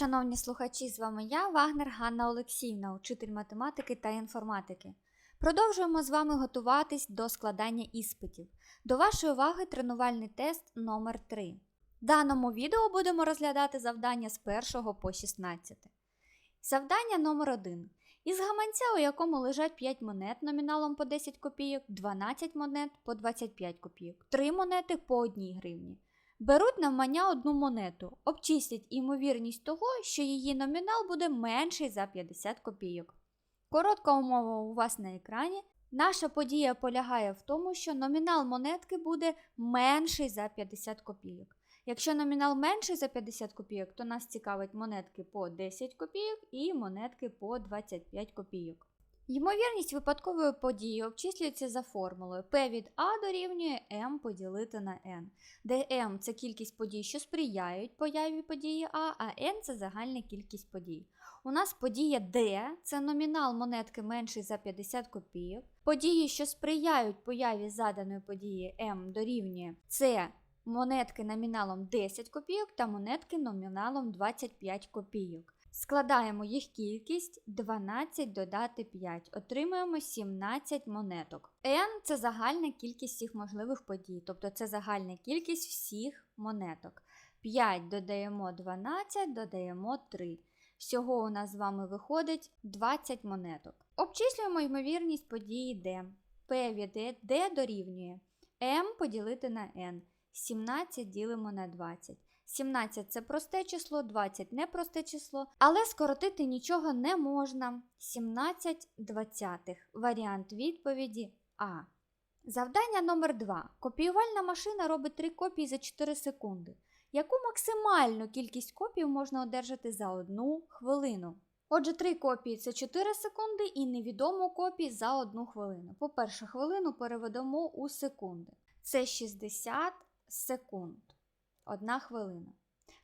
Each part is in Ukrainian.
шановні слухачі, з вами я, Вагнер Ганна Олексіївна, учитель математики та інформатики. Продовжуємо з вами готуватись до складання іспитів. До вашої уваги тренувальний тест номер 3 В даному відео будемо розглядати завдання з 1 по 16. Завдання номер 1 Із гаманця, у якому лежать 5 монет номіналом по 10 копійок, 12 монет по 25 копійок, 3 монети по 1 гривні. Беруть навмання одну монету, обчислять імовірність того, що її номінал буде менший за 50 копійок. Коротка умова у вас на екрані. Наша подія полягає в тому, що номінал монетки буде менший за 50 копійок. Якщо номінал менший за 50 копійок, то нас цікавить монетки по 10 копійок і монетки по 25 копійок. Ймовірність випадкової події обчислюється за формулою P від A дорівнює m поділити на n, де m це кількість подій, що сприяють появі події А, а n це загальна кількість подій. У нас подія D це номінал монетки менший за 50 копійок. Події, що сприяють появі заданої події m дорівнює це монетки номіналом 10 копійок та монетки номіналом 25 копійок. Складаємо їх кількість 12 додати 5. Отримуємо 17 монеток. N це загальна кількість всіх можливих подій, тобто це загальна кількість всіх монеток. 5 додаємо 12, додаємо 3. Всього у нас з вами виходить 20 монеток. Обчислюємо ймовірність події D. P від D дорівнює m поділити на n. 17 ділимо на 20. 17 це просте число, 20 непросте число, але скоротити нічого не можна. 17 двадцятих. Варіант відповіді А. Завдання номер 2. Копіювальна машина робить 3 копії за 4 секунди. Яку максимальну кількість копій можна одержати за 1 хвилину? Отже, 3 копії це 4 секунди і невідому копії за 1 хвилину. По-перше, хвилину переведемо у секунди. Це 60 секунд. Одна хвилина.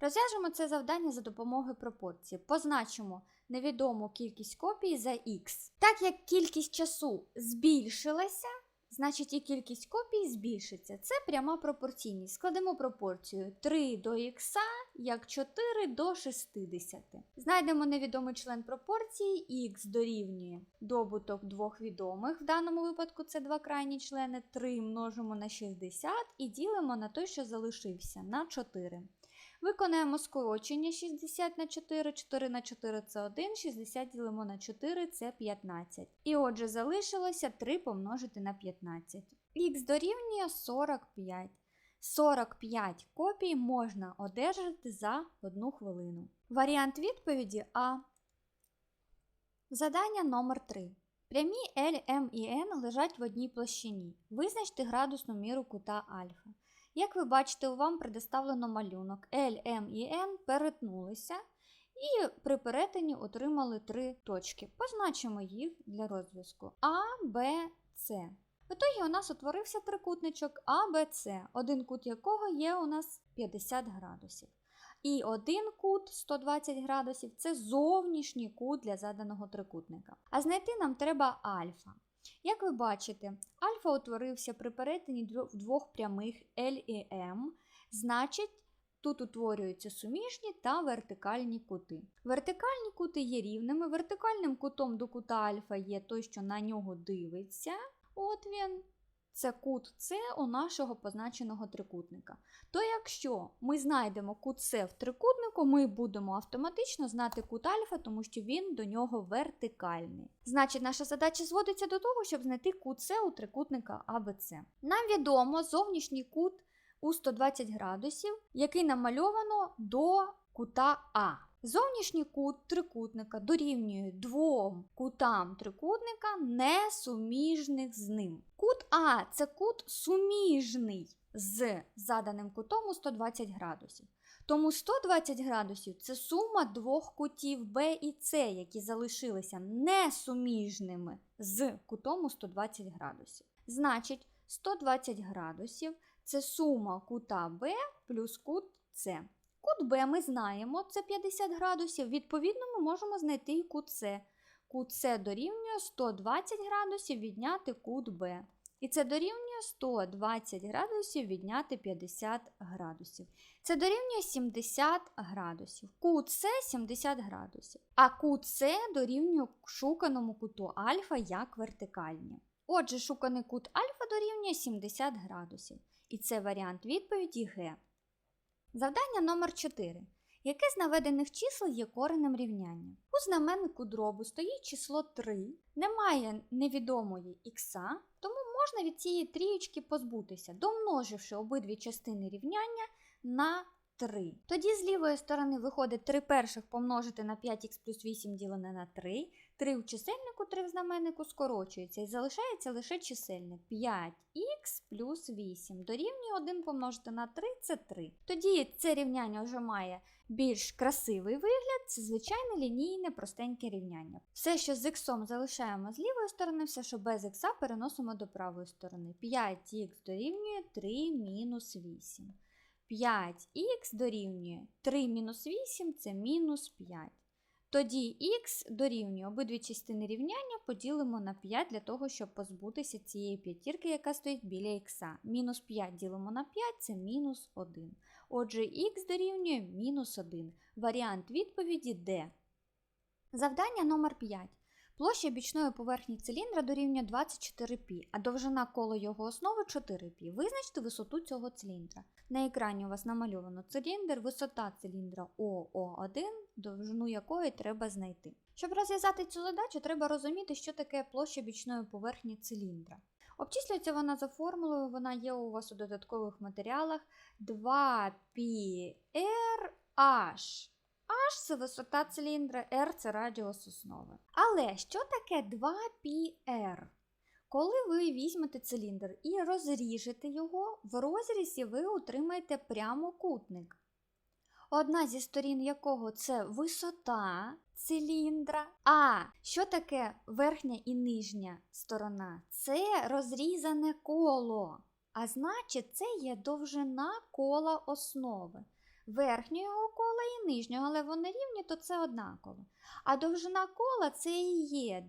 Розв'яжемо це завдання за допомогою пропорції. Позначимо невідому кількість копій за х. Так як кількість часу збільшилася, значить і кількість копій збільшиться. Це пряма пропорційність. Складемо пропорцію 3 до х як 4 до 60. Знайдемо невідомий член пропорції х дорівнює добуток двох відомих. В даному випадку це два крайні члени. 3 множимо на 60 і ділимо на той, що залишився, на 4. Виконаємо скорочення 60 на 4, 4 на 4 це 1, 60 ділимо на 4 це 15. І отже, залишилося 3 помножити на 15. Х дорівнює 45. 45 копій можна одержати за 1 хвилину. Варіант відповіді А. Задання номер 3. Прямі L, M і N лежать в одній площині. Визначте градусну міру кута альфа. Як ви бачите, вам предоставлено малюнок L, M і N перетнулися і при перетині отримали три точки. Позначимо їх для розв'язку А, Б, С. В ітогі у нас утворився трикутничок А, Б, С, один кут якого є у нас 50 градусів. І один кут 120 градусів це зовнішній кут для заданого трикутника. А знайти нам треба альфа. Як ви бачите, альфа утворився при перетині двох прямих L і M, значить, тут утворюються суміжні та вертикальні кути. Вертикальні кути є рівними, вертикальним кутом до кута альфа є той, що на нього дивиться. От він. Це кут С у нашого позначеного трикутника. То якщо ми знайдемо кут С в трикутнику, ми будемо автоматично знати кут альфа, тому що він до нього вертикальний. Значить, наша задача зводиться до того, щоб знайти кут С у трикутника АБЦ. Нам відомо зовнішній кут у 120 градусів, який намальовано до кута А. Зовнішній кут трикутника дорівнює двом кутам трикутника, несуміжних з ним. Кут А це кут суміжний з заданим кутом у 120 градусів. Тому 120 градусів це сума двох кутів Б і С, які залишилися несуміжними з кутом у 120 градусів. Значить, 120 градусів це сума кута Б плюс кут С. Кут Б ми знаємо, це 50 градусів. Відповідно, ми можемо знайти і кут С. Кут С дорівнює 120 градусів відняти кут Б. І це дорівнює дорівнює 120 градусів відняти 50 градусів. Це дорівнює 70 градусів. Кут С 70 градусів. А кут С дорівнює шуканому куту альфа як вертикальні. Отже, шуканий кут альфа дорівнює 70 градусів. І це варіант відповіді Г. Завдання номер 4. Яке з наведених чисел є коренем рівняння? У знаменнику дробу стоїть число 3, немає невідомої х, тому можна від цієї трієчки позбутися, домноживши обидві частини рівняння на 3. Тоді з лівої сторони виходить 3 перших помножити на 5х плюс 8 ділене на 3. 3 в чисельнику, 3 в знаменнику скорочується і залишається лише чисельник 5х плюс 8. Дорівнює 1 помножити на 3 це 3. Тоді це рівняння вже має більш красивий вигляд, це звичайне лінійне простеньке рівняння. Все, що з х залишаємо з лівої сторони, все, що без х переносимо до правої сторони. 5х дорівнює 3 мінус 8. 5х дорівнює 3 мінус 8 це мінус 5. Тоді х дорівнює обидві частини рівняння поділимо на 5 для того, щоб позбутися цієї п'ятірки, яка стоїть біля х. Мінус 5 ділимо на 5 це мінус 1. Отже, х дорівнює мінус 1. Варіант відповіді Д. Завдання номер 5. Площа бічної поверхні циліндра дорівнює 24π, а довжина коло його основи 4π. Визначте висоту цього циліндра. На екрані у вас намальовано циліндр, висота циліндра ОО1, довжину якої треба знайти. Щоб розв'язати цю задачу, треба розуміти, що таке площа бічної поверхні циліндра. Обчислюється вона за формулою, вона є у вас у додаткових матеріалах 2πrh. H це висота циліндра, R це радіус основи. Але що таке 2πr? Коли ви візьмете циліндр і розріжете його, в розрізі ви отримаєте прямокутник. Одна зі сторін якого це висота циліндра. А що таке верхня і нижня сторона? Це розрізане коло. А значить, це є довжина кола основи. Верхнього кола і нижнього, але вони рівні, то це однаково. А довжина кола це і є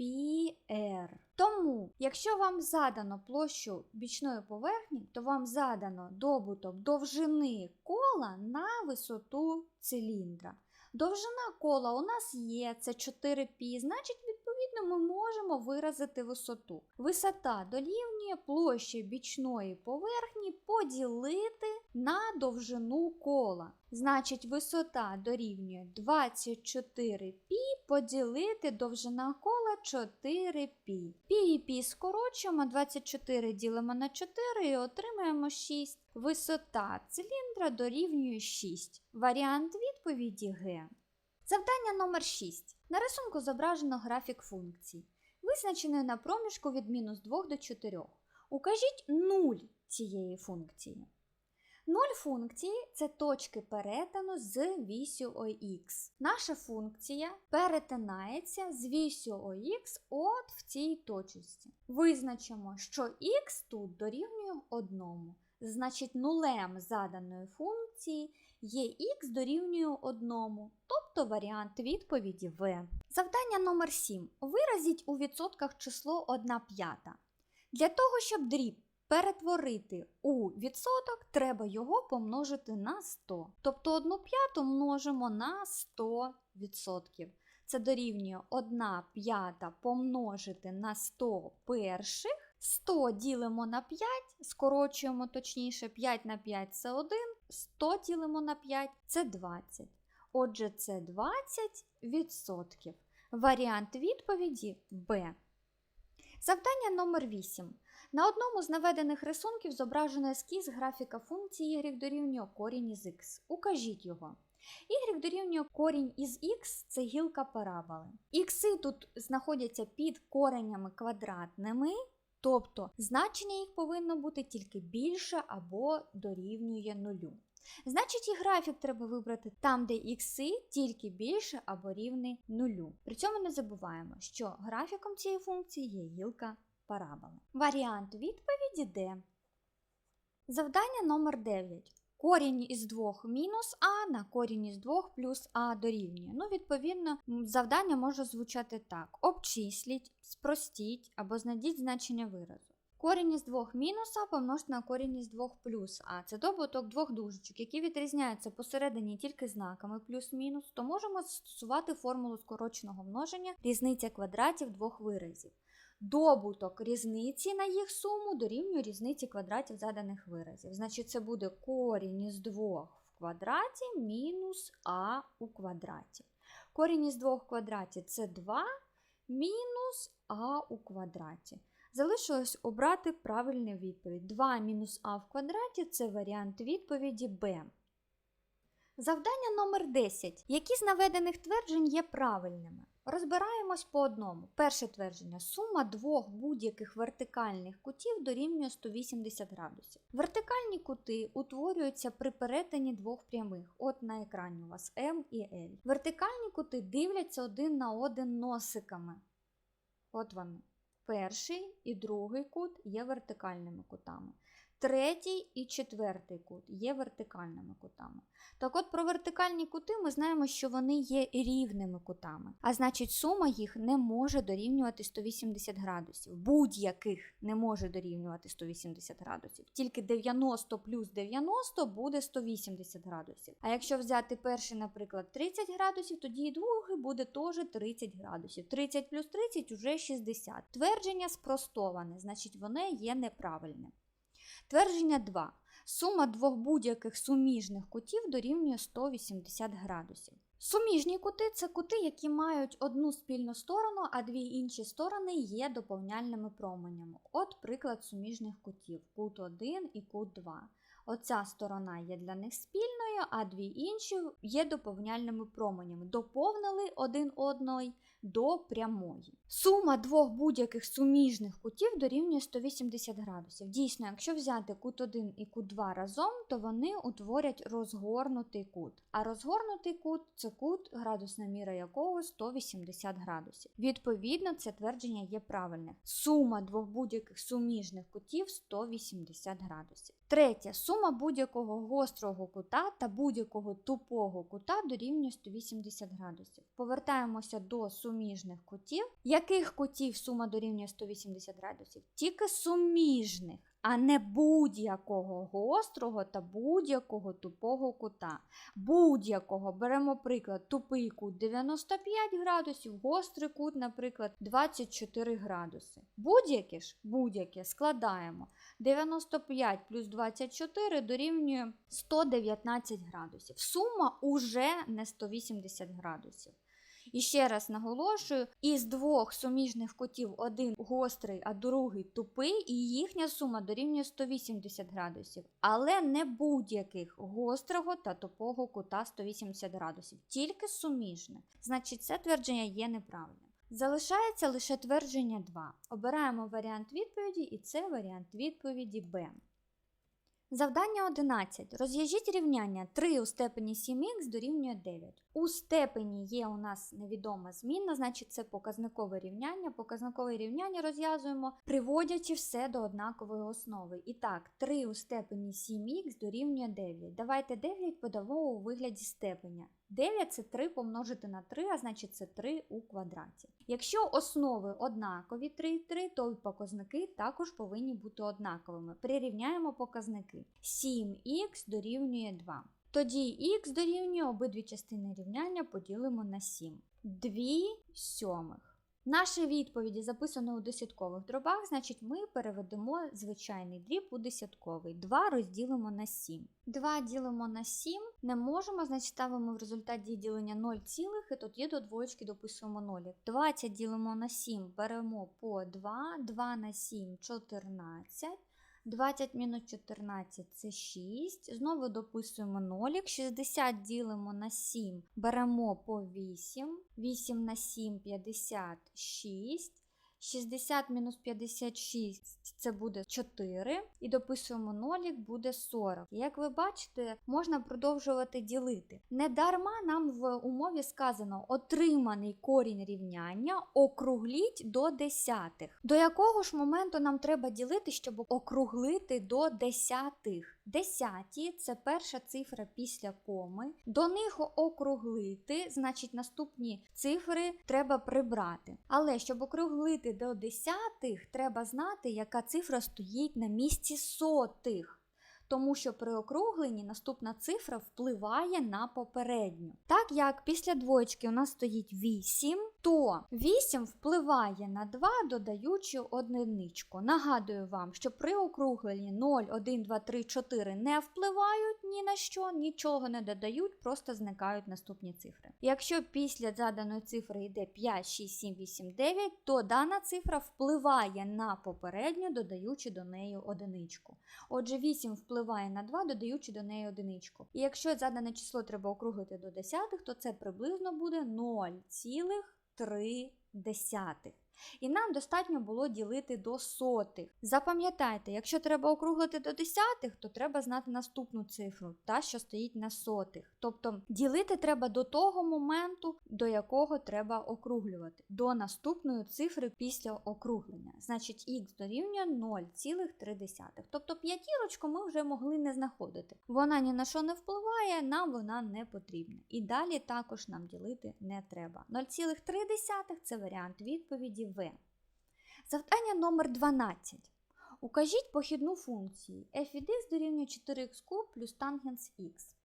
2πr. Тому, якщо вам задано площу бічної поверхні, то вам задано добуток довжини кола на висоту циліндра. Довжина кола у нас є, це 4π, значить, відповідно, ми можемо виразити висоту. Висота дорівнює площі бічної поверхні поділити на довжину кола. Значить, висота дорівнює 24π поділити довжина кола 4π. Пі і пі скорочуємо, 24 ділимо на 4 і отримаємо 6. Висота циліндра дорівнює 6. Варіант відповіді Г. Завдання номер 6. На рисунку зображено графік функцій, визначений на проміжку від мінус 2 до 4. Укажіть 0 цієї функції. 0 функції це точки перетину з вісю ОХ. Наша функція перетинається з вісю ОХ от в цій точці. Визначимо, що х тут дорівнює 1. Значить, нулем заданої функції є х дорівнює 1, тобто варіант відповіді В. Завдання номер 7. Виразіть у відсотках число 1 п'ята. Для того, щоб дріб перетворити у відсоток, треба його помножити на 100. Тобто 1 п'яту множимо на 100 відсотків. Це дорівнює 1 п'ята помножити на 100 перших. 100 ділимо на 5, скорочуємо точніше 5 на 5 це 1, 100 ділимо на 5 це 20. Отже, це 20%. Варіант відповіді Б. Завдання номер 8. На одному з наведених рисунків зображено ескіз графіка функції y дорівнює корінь із х. Укажіть його. Y дорівнює корінь із х це гілка параболи. Ікси тут знаходяться під коренями квадратними, тобто значення їх повинно бути тільки більше або дорівнює нулю. Значить, і графік треба вибрати там, де ікси тільки більше або рівний нулю. При цьому не забуваємо, що графіком цієї функції є гілка параболи. Варіант відповіді Д. Завдання номер 9. Корінь із 2 мінус а на корінь із 2 плюс а дорівнює. Ну, відповідно, завдання може звучати так: обчисліть, спростіть або знайдіть значення виразу. Корінь із 2 мінус а помножити на корінь із 2 плюс а. Це добуток двох дужечок, які відрізняються посередині тільки знаками плюс-мінус, то можемо застосувати формулу скороченого множення різниця квадратів двох виразів. Добуток різниці на їх суму дорівнює різниці квадратів заданих виразів. Значить, це буде корінь із 2 в квадраті мінус а у квадраті. Корінь із 2 в квадраті це 2 мінус а у квадраті. Залишилось обрати правильну відповідь. 2 мінус а в квадраті це варіант відповіді Б. Завдання номер 10. Які з наведених тверджень є правильними? Розбираємось по одному. Перше твердження: сума двох будь-яких вертикальних кутів дорівнює 180 градусів. Вертикальні кути утворюються при перетині двох прямих. От на екрані у вас М і L. Вертикальні кути дивляться один на один носиками. От вони. Перший і другий кут є вертикальними кутами. Третій і четвертий кут є вертикальними кутами. Так от про вертикальні кути ми знаємо, що вони є рівними кутами. А значить, сума їх не може дорівнювати 180 градусів. Будь-яких не може дорівнювати 180 градусів. Тільки 90 плюс 90 буде 180 градусів. А якщо взяти перший, наприклад, 30 градусів, тоді і другий буде теж 30 градусів. 30 плюс 30 уже 60. Твердження спростоване, значить, воно є неправильним. Твердження 2. Сума двох будь-яких суміжних кутів дорівнює 180 градусів. Суміжні кути це кути, які мають одну спільну сторону, а дві інші сторони є доповняльними променями. От приклад суміжних кутів кут 1 і кут 2. Оця сторона є для них спільною, а дві інші є доповняльними променями. Доповнили один одної до прямої. Сума двох будь-яких суміжних кутів дорівнює 180 градусів. Дійсно, якщо взяти кут 1 і кут 2 разом, то вони утворять розгорнутий кут. А розгорнутий кут це кут, градусна міра якого 180 градусів. Відповідно, це твердження є правильне. Сума двох будь-яких суміжних кутів 180 градусів. Третє. Сума будь-якого гострого кута та будь-якого тупого кута дорівнює 180 градусів. Повертаємося до суміжних кутів. Яких кутів сума дорівнює 180 градусів? Тільки суміжних, а не будь-якого гострого та будь-якого тупого кута. Будь-якого беремо приклад, тупий кут 95 градусів, гострий кут, наприклад, 24 градуси. Будь-яке ж будь-яке складаємо. 95 плюс 24 дорівнює 119 градусів. Сума уже не 180 градусів. І ще раз наголошую: із двох суміжних кутів один гострий, а другий тупий, і їхня сума дорівнює 180 градусів, але не будь-яких гострого та тупого кута 180 градусів, тільки суміжне. Значить, це твердження є неправильним. Залишається лише твердження 2. Обираємо варіант відповіді, і це варіант відповіді Б. Завдання 11. Розв'яжіть рівняння 3 у степені 7х дорівнює 9. У степені є у нас невідома змінна, значить це показникове рівняння. Показникове рівняння розв'язуємо, приводячи все до однакової основи. І так, 3 у степені 7х дорівнює 9. Давайте 9 подамо у вигляді степеня. 9 це 3 помножити на 3, а значить це 3 у квадраті. Якщо основи однакові 3 і 3, то і показники також повинні бути однаковими. Прирівняємо показники. 7х дорівнює 2. Тоді х дорівнює обидві частини рівняння поділимо на 7. 2 сьомих. Наші відповіді записано у десяткових дробах, значить ми переведемо звичайний дріб у десятковий. 2 розділимо на 7. 2 ділимо на 7 не можемо, значить ставимо в результаті ділення 0 цілих, і тоді до двоєчки дописуємо 0. 20 ділимо на 7, беремо по 2, 2 на 7 – 14. 20 мінус 14 це 6. Знову дописуємо нолік. 60 ділимо на 7, беремо по 8. 8 на 7 56. 60 мінус 56 це буде 4. І дописуємо нолік, буде 40. Як ви бачите, можна продовжувати ділити. Недарма нам в умові сказано отриманий корінь рівняння округліть до десятих. До якого ж моменту нам треба ділити, щоб округлити до десятих? Десяті це перша цифра після коми. До них округлити, значить наступні цифри треба прибрати. Але щоб округлити до десятих, треба знати, яка цифра стоїть на місці сотих. Тому що при округленні наступна цифра впливає на попередню. Так як після двоєчки у нас стоїть 8, то 8 впливає на 2, додаючи одиничку. Нагадую вам, що при округленні 0, 1, 2, 3, 4 не впливають ні на що, нічого не додають, просто зникають наступні цифри. Якщо після заданої цифри йде 5, 6, 7, 8, 9, то дана цифра впливає на попередню, додаючи до неї одиничку. Отже, 8 впливає на 2, додаючи до неї одиничку. І якщо задане число треба округлити до десятих, то це приблизно буде 0,3. І нам достатньо було ділити до сотих. Запам'ятайте, якщо треба округлити до десятих, то треба знати наступну цифру, та що стоїть на сотих. Тобто ділити треба до того моменту, до якого треба округлювати, до наступної цифри після округлення. Значить, х дорівнює 0,3. Тобто п'ятірочку ми вже могли не знаходити. Вона ні на що не впливає, нам вона не потрібна. І далі також нам ділити не треба. 0,3 це варіант відповіді В. Завдання номер 12. Укажіть похідну функцію f від x дорівнює 4х куб плюс тангенс х.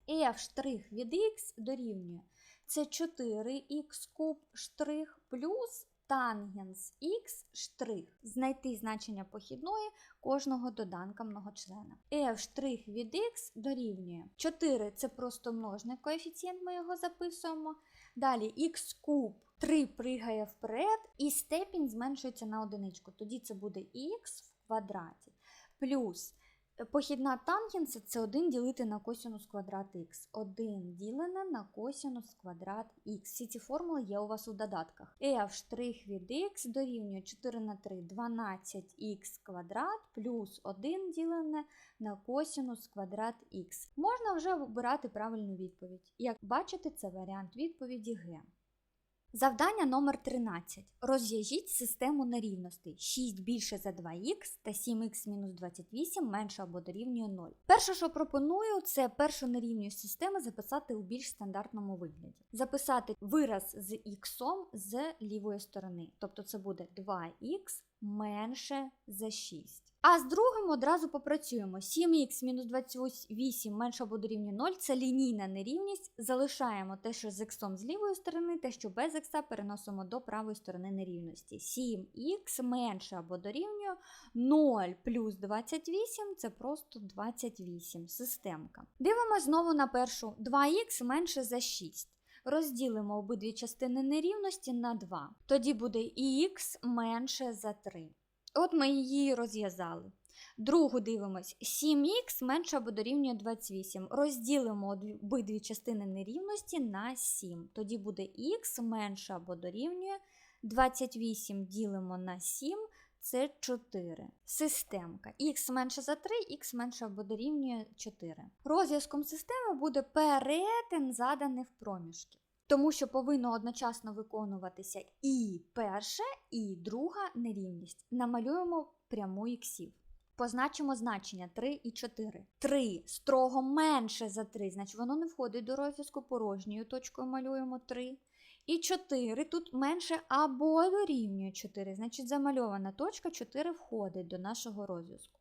f' від x дорівнює це 4х куб штрих плюс тангенс х штрих. Знайти значення похідної кожного доданка многочлена. f' від x дорівнює 4 це просто множник коефіцієнт, ми його записуємо. Далі х куб 3 пригає вперед, і степінь зменшується на одиничку. Тоді це буде х в квадраті. Плюс е, похідна тангенса це 1 ділити на косінус квадрат х. 1 ділене на косінус квадрат х. Всі ці формули є у вас у додатках. f' від х дорівнює 4 на 3 12х квадрат плюс 1 ділене на косінус квадрат х. Можна вже вибирати правильну відповідь. Як бачите, це варіант відповіді Г. Завдання номер 13. Розв'яжіть систему нерівностей 6 більше за 2х та 7х мінус 28 менше або дорівнює 0. Перше, що пропоную, це першу нерівність системи записати у більш стандартному вигляді. Записати вираз з х з лівої сторони. Тобто це буде 2х менше за 6. А з другим одразу попрацюємо. 7х мінус 28 менше або дорівнює 0 це лінійна нерівність. Залишаємо те, що з х з лівої сторони, те, що без х переносимо до правої сторони нерівності. 7х менше або дорівнює 0 плюс 28 це просто 28. Системка. Дивимося знову на першу 2х менше за 6. Розділимо обидві частини нерівності на 2. Тоді буде х менше за 3. От ми її розв'язали. Другу дивимось. 7х менше або дорівнює 28. Розділимо обидві частини нерівності на 7. Тоді буде х менше або дорівнює 28 ділимо на 7. Це 4. Системка. Х менше за 3, х менше або дорівнює 4. Розв'язком системи буде перетин заданих проміжків. Тому що повинно одночасно виконуватися і перша, і друга нерівність. Намалюємо пряму іксів. Позначимо значення 3 і 4. 3 строго менше за 3, значить воно не входить до розв'язку порожньою точкою малюємо 3. І 4 тут менше або дорівнює 4, значить замальована точка 4 входить до нашого розв'язку.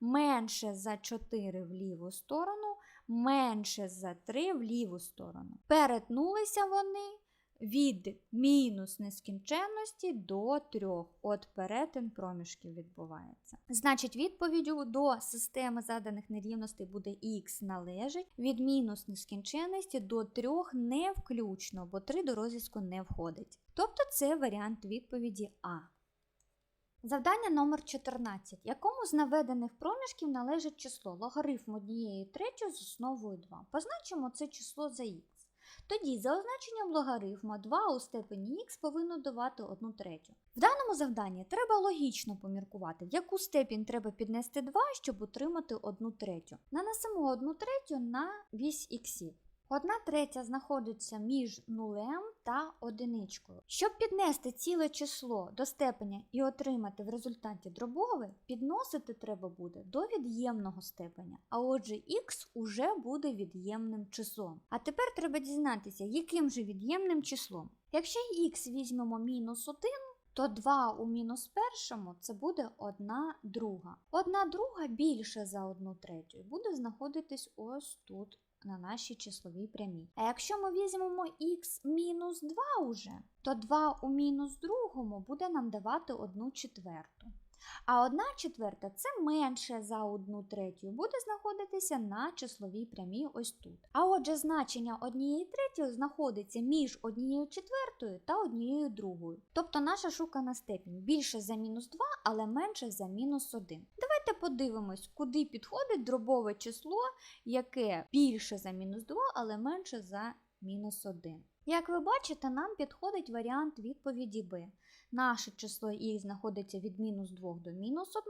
Менше за 4 в ліву сторону, менше за 3 в ліву сторону. Перетнулися вони від мінус нескінченності до 3. От перетин проміжків відбувається. Значить, відповіддю до системи заданих нерівностей буде х належить від мінус нескінченності до 3 не включно, бо 3 до розв'язку не входить. Тобто це варіант відповіді А. Завдання номер 14. Якому з наведених проміжків належить число логарифм однієї третьої з основою 2. Позначимо це число за х. Тоді за означенням логарифма 2 у степені х повинно давати 1 третю. В даному завданні треба логічно поміркувати, в яку степінь треба піднести 2, щоб отримати 1 третю. Нанесемо 1 третю на вісь х. Одна третя знаходиться між нулем та одиничкою. Щоб піднести ціле число до степеня і отримати в результаті дробове, підносити треба буде до від'ємного степеня, а отже х уже буде від'ємним числом. А тепер треба дізнатися, яким же від'ємним числом. Якщо х візьмемо мінус 1, то 2 у мінус першому це буде 1 друга. 1 друга більше за 1 третю буде знаходитись ось тут на нашій числовій прямій. А якщо ми візьмемо х мінус 2 уже, то 2 у мінус другому буде нам давати 1 четверту. А 1 четверта це менше за 1 третю буде знаходитися на числовій прямій ось тут. А отже, значення 1 третьої знаходиться між 1 четвертою та 1 другою. Тобто наша шукана степінь більше за мінус 2, але менше за мінус 1. Давайте подивимось, куди підходить дробове число, яке більше за мінус 2, але менше за мінус 1. Як ви бачите, нам підходить варіант відповіді Б. Наше число х знаходиться від мінус 2 до мінус 1,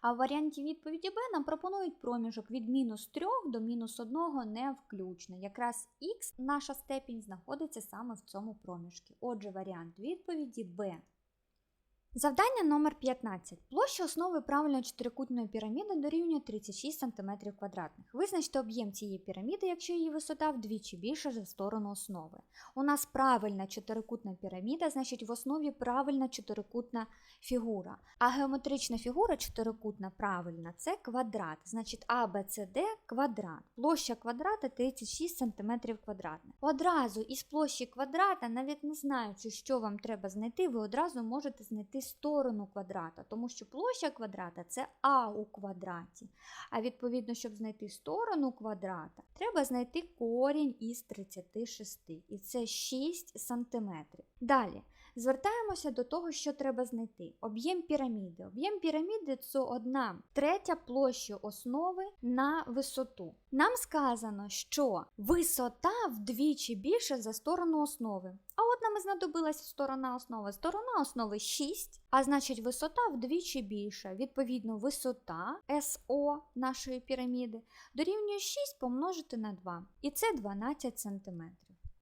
а в варіанті відповіді Б нам пропонують проміжок від мінус 3 до мінус 1 не включно. Якраз х, наша степінь, знаходиться саме в цьому проміжку. Отже, варіант відповіді Б. Завдання номер 15. Площа основи правильної чотирикутної піраміди дорівнює 36 см. Визначте об'єм цієї піраміди, якщо її висота вдвічі більша за сторону основи. У нас правильна чотирикутна піраміда, значить в основі правильна чотирикутна фігура. А геометрична фігура чотирикутна правильна це квадрат. Значить ABCD квадрат. Площа квадрата 36 см. Одразу із площі квадрата, навіть не знаючи, що вам треба знайти, ви одразу можете знайти сторону квадрата, тому що площа квадрата це а у квадраті. А відповідно, щоб знайти сторону квадрата, треба знайти корінь із 36. І це 6 см. Далі. Звертаємося до того, що треба знайти. Об'єм піраміди. Об'єм піраміди це одна третя площі основи на висоту. Нам сказано, що висота вдвічі більше за сторону основи. А от знадобилася сторона основи. Сторона основи 6, а значить висота вдвічі більша. Відповідно, висота СО нашої піраміди дорівнює 6 помножити на 2. І це 12 см.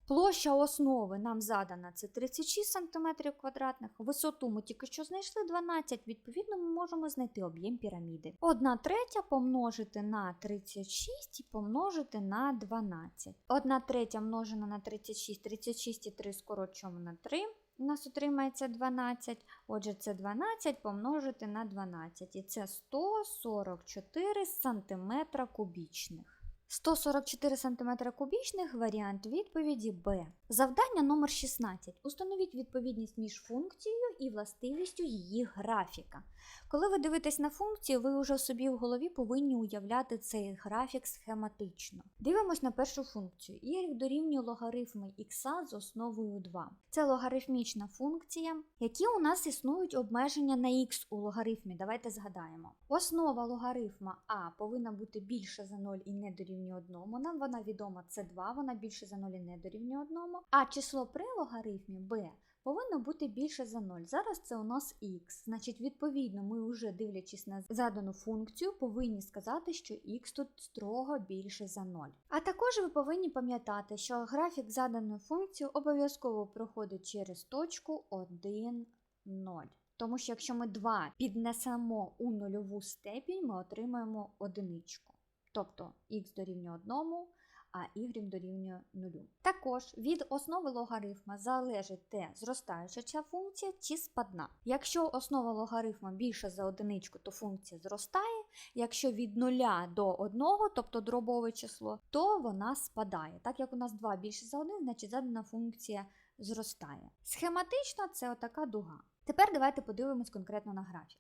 Площа основи нам задана це 36 см квадратних, висоту ми тільки що знайшли 12, відповідно, ми можемо знайти об'єм піраміди. 1 третя помножити на 36 і помножити на 12. 1 третя множена на 36, 36 і 3 скорочуємо на 3. У нас отримається 12, отже, це 12 помножити на 12, і це 144 см кубічних. 144 см кубічних варіант відповіді Б. Завдання номер 16. Установіть відповідність між функцією і властивістю її графіка. Коли ви дивитесь на функцію, ви вже собі в голові повинні уявляти цей графік схематично. Дивимось на першу функцію. y дорівнює логарифми х з основою 2. Це логарифмічна функція, які у нас існують обмеження на х у логарифмі. Давайте згадаємо. Основа логарифма а повинна бути більше за 0 і не дорівнює 1. Нам вона відома це 2, вона більше за 0 і не дорівнює 1. А число при логарифмі b повинно бути більше за 0. Зараз це у нас х. Значить, відповідно, ми вже дивлячись на задану функцію, повинні сказати, що х тут строго більше за 0. А також ви повинні пам'ятати, що графік заданої функції обов'язково проходить через точку 1, 0. Тому що якщо ми 2 піднесемо у нульову степінь, ми отримаємо одиничку. Тобто х дорівнює 1, а y дорівнює 0. Також від основи логарифма залежить те, зростаюча ця функція чи спадна. Якщо основа логарифма більша за одиничку, то функція зростає. Якщо від 0 до 1, тобто дробове число, то вона спадає. Так як у нас 2 більше за 1, значить задана функція зростає. Схематично це отака дуга. Тепер давайте подивимось конкретно на графік.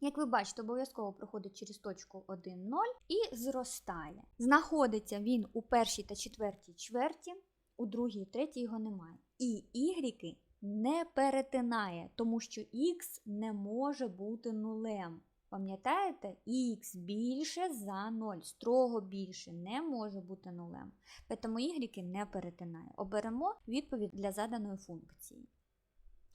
Як ви бачите, обов'язково проходить через точку 1, 0 і зростає. Знаходиться він у першій та четвертій чверті, у другій і третій його немає. І y не перетинає, тому що х не може бути нулем. Пам'ятаєте, х більше за 0, строго більше не може бути нулем. Тому y не перетинає. Оберемо відповідь для заданої функції.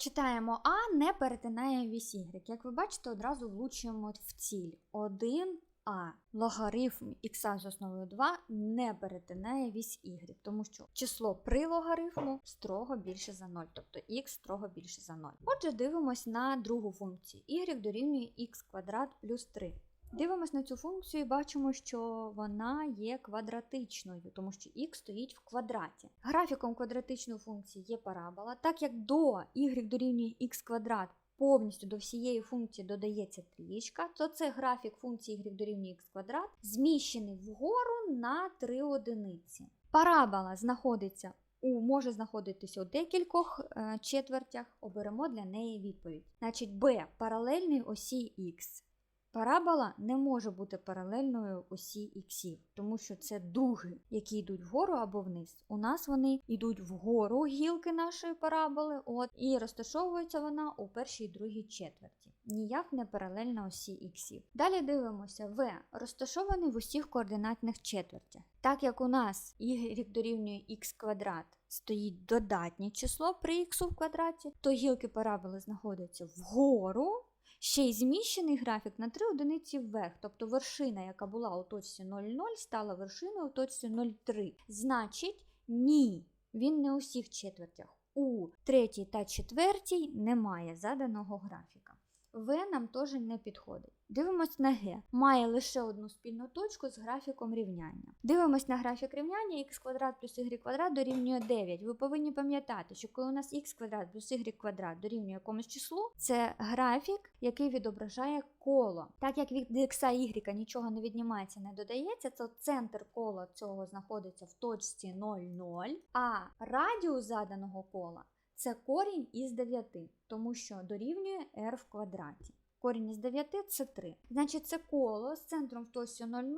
Читаємо А не перетинає вісь Y. Як ви бачите, одразу влучуємо в ціль 1, а логарифм х з основою 2 не перетинає вісь y, тому що число при логарифму строго більше за 0, тобто х строго більше за 0. Отже, дивимось на другу функцію. y дорівнює х квадрат плюс 3. Дивимось на цю функцію і бачимо, що вона є квадратичною, тому що х стоїть в квадраті. Графіком квадратичної функції є парабола, так як до y дорівнює х квадрат повністю до всієї функції додається трієчка, то це графік функції y дорівнює х квадрат, зміщений вгору на 3 одиниці. Парабола знаходиться у може знаходитися у декількох е, четвертях. Оберемо для неї відповідь. Значить, b паралельний осі х. Парабола не може бути паралельною осі іксів, тому що це дуги, які йдуть вгору або вниз. У нас вони йдуть вгору гілки нашої параболи, от, і розташовується вона у першій і другій четверті. Ніяк не паралельна осі іксів. Далі дивимося, v розташований в усіх координатних четвертях. Так як у нас y дорівнює х квадрат стоїть додатнє число при х в квадраті, то гілки параболи знаходяться вгору. Ще й зміщений графік на 3 одиниці вверх, тобто вершина, яка була у точці 0,0, стала вершиною у точці 0,3. Значить, ні, він не у всіх четвертях. У третій та четвертій немає заданого графіка. В нам теж не підходить. Дивимось на Г. Має лише одну спільну точку з графіком рівняння. Дивимось на графік рівняння х квадрат плюс y квадрат дорівнює 9. Ви повинні пам'ятати, що коли у нас х квадрат плюс y квадрат дорівнює якомусь числу, це графік, який відображає коло. Так як від х y нічого не віднімається, не додається, то центр кола цього знаходиться в точці 0,0, а радіус заданого кола це корінь із 9, тому що дорівнює r в квадраті. Корінь із 9 це 3. Значить, це коло з центром в точці 0,0,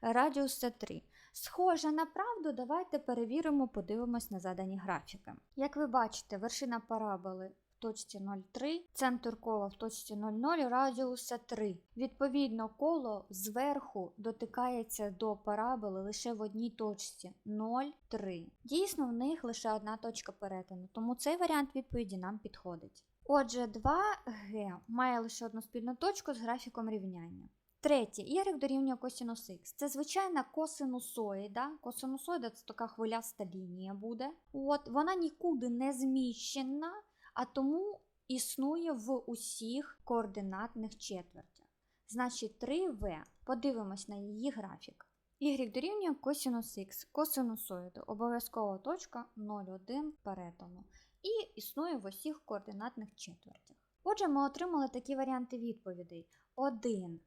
радіус це 3. Схоже на правду, давайте перевіримо, подивимось на задані графіки. Як ви бачите, вершина параболи точці 0,3, центр кола в точці 0,0, радіус це 3. Відповідно, коло зверху дотикається до параболи лише в одній точці 0,3. Дійсно, в них лише одна точка перетину, тому цей варіант відповіді нам підходить. Отже, 2Г має лише одну спільну точку з графіком рівняння. Третє, y дорівнює косинус х. Це звичайна косинусоїда. Косинусоїда це така хвиляста лінія буде. От, Вона нікуди не зміщена, а тому існує в усіх координатних четвертях. Значить, 3В. Подивимось на її графік. Y дорівнює косинус х, косинусоїду, обов'язкова точка 0,1 перетину і існує в усіх координатних четвертях. Отже, ми отримали такі варіанти відповідей: 1А,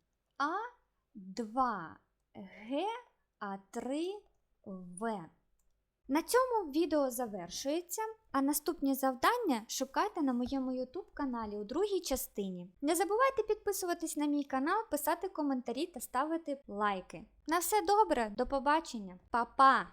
2Г, а 3В. На цьому відео завершується, а наступні завдання шукайте на моєму YouTube каналі у другій частині. Не забувайте підписуватись на мій канал, писати коментарі та ставити лайки. На все добре, до побачення, Па-па!